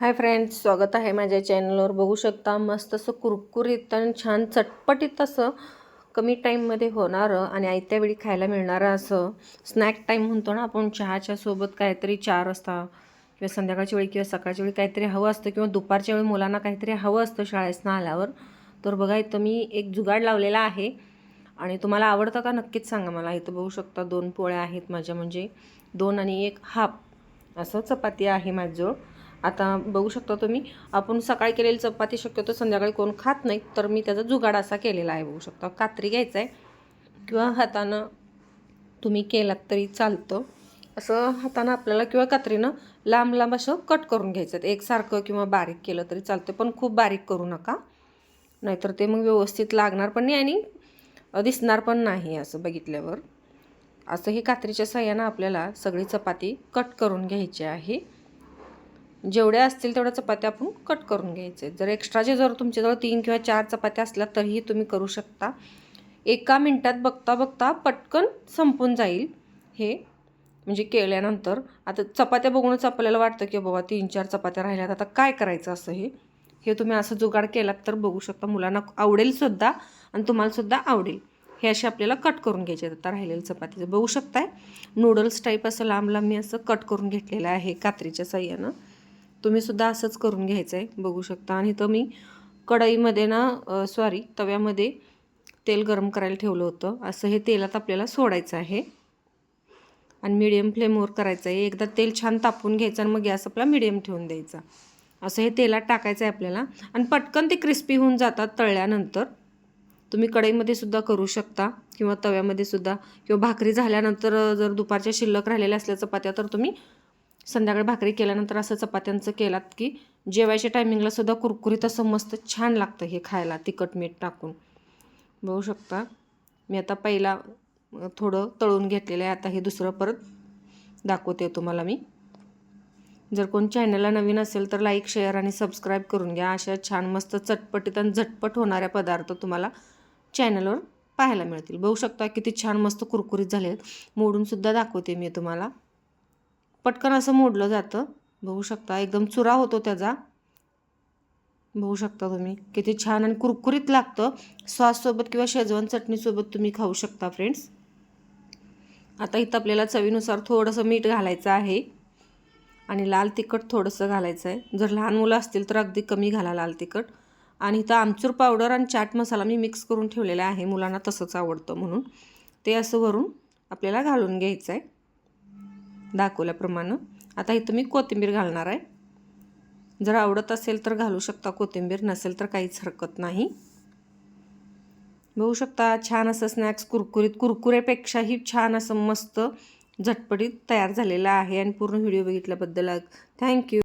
Hi friends स्वागत आहे माझ्या चॅनलवर. बघू शकता मस्त असं कुरकुरीत आणि छान चटपटीत असं कमी टाईममध्ये होणारं आणि आयत्या वेळी खायला मिळणारं असं स्नॅक टाईम म्हणतो ना आपण चहाच्या सोबत काहीतरी चार वाजता किंवा संध्याकाळच्या वेळी किंवा सकाळच्या वेळी काहीतरी हवं असतं किंवा दुपारच्या वेळी मुलांना काहीतरी हवं असतं शाळेतनं आल्यावर. तर बघा इथं मी एक जुगाड लावलेला आहे आणि तुम्हाला आवडतं का नक्कीच सांगा मला. इथं बघू शकता दोन पोळ्या आहेत माझ्या म्हणजे दोन आणि एक हाफ. असं चपाती आहे माझं. आता बघू शकता तुम्ही आपण सकाळी केलेली चपाती शक्यतो संध्याकाळी कोण खात नाही तर मी त्याचा जुगाड असा केलेला आहे बघू शकता. कात्री घ्यायचा आहे किंवा हातानं तुम्ही केलात तरी चालतं. असं हातानं आपल्याला किंवा कात्रीनं लांब लांब असं कट करून घ्यायचं एकसारखं किंवा बारीक केलं तरी चालतं पण खूप बारीक करू नका. नाहीतर ते मग व्यवस्थित लागणार पण नाही आणि दिसणार पण नाही असं बघितल्यावर. असं हे कात्रीच्या सहाय्यानं आपल्याला सगळी चपाती कट करून घ्यायची आहे. जेवढ्या असतील तेवढ्या चपात्या आपण कट करून घ्यायचे. जर एक्स्ट्राचे जर तुमच्याजवळ तीन किंवा चार चपात्या असल्या तरीही तुम्ही करू शकता. एका मिनटात बघता बघता पटकन संपून जाईल हे. म्हणजे केल्यानंतर आता चपात्या बघूनच आपल्याला वाटतं की बाबा तीन चार चपात्या राहिल्यात आता काय करायचं असं हे? हे तुम्ही असं जुगाड केलात तर बघू शकता. मुलांना आवडेलसुद्धा आणि तुम्हालासुद्धा आवडेल. हे असे आपल्याला कट करून घ्यायचे आता राहिलेलं चपातीचं. बघू शकताय नूडल्स टाईप असं लांब लांब मी असं कट करून घेतलेलं आहे कात्रीच्या साह्यानं. तुम्हीसुद्धा असंच करून घ्यायचं आहे बघू शकता. आणि तर मी कढईमध्ये ना सॉरी तव्यामध्ये तेल गरम करायला ठेवलं होतं. असं हे तेलात आपल्याला सोडायचं आहे. आणि मिडियम फ्लेमवर करायचं आहे एकदा तेल छान तापून घ्यायचं आणि मग गॅस आपला मिडियम ठेवून द्यायचा. असं हे तेलात टाकायचं आहे आपल्याला. आणि पटकन ते क्रिस्पी होऊन जातात तळल्यानंतर. तुम्ही कढईमध्ये सुद्धा करू शकता किंवा तव्यामध्ये सुद्धा. किंवा भाकरी झाल्यानंतर जर दुपारच्या शिल्लक राहिलेल्या असल्या चपात्या तर तुम्ही संध्याकाळी भाकरी केल्यानंतर असं चपात्यांचं केलात की जेवायच्या टायमिंगला सुद्धा कुरकुरीत असं मस्त छान लागतं हे खायला तिखट मीठ टाकून. बघू शकता मी आता पहिला थोडं तळून घेतलेलं आहे आता हे दुसरं परत दाखवते तुम्हाला मी. जर कोण चॅनलला नवीन असेल तर लाईक शेअर आणि सबस्क्राईब करून घ्या. अशा छान मस्त चटपटीत आणि झटपट होणाऱ्या पदार्थ तुम्हाला चॅनलवर पाहायला मिळतील. बघू शकता किती छान मस्त कुरकुरीत झाले आहेत मोडूनसुद्धा दाखवते मी तुम्हाला. पटकन असं मोडलं जातं. बघू शकता एकदम चुरा होतो त्याचा. बघू शकता तुम्ही किती छान आणि कुरकुरीत लागतं. सॉससोबत किंवा शेजवान चटणीसोबत तुम्ही खाऊ शकता फ्रेंड्स आता इथं आपल्याला चवीनुसार थोडंसं मीठ घालायचं आहे. आणि लाल तिखट थोडंसं घालायचं आहे जर लहान मुलं असतील तर अगदी कमी घाला लाल तिखट. आणि इथं आमचूर पावडर आणि चाट मसाला मी मिक्स करून ठेवलेला आहे. मुलांना तसंच आवडतं म्हणून. ते असं वरून आपल्याला घालून घ्यायचं आहे दाखवल्याप्रमाणे आता इथं मी कोथिंबीर घालणार आहे. जर आवडत असेल तर घालू शकता कोथिंबीर नसेल तर काहीच हरकत नाही. बघू शकता छान असं स्नॅक्स कुरकुरीत कुरकुरेपेक्षाही छान असं मस्त झटपटीत तयार झालेलं आहे. आणि पूर्ण व्हिडिओ बघितल्याबद्दल थँक्यू.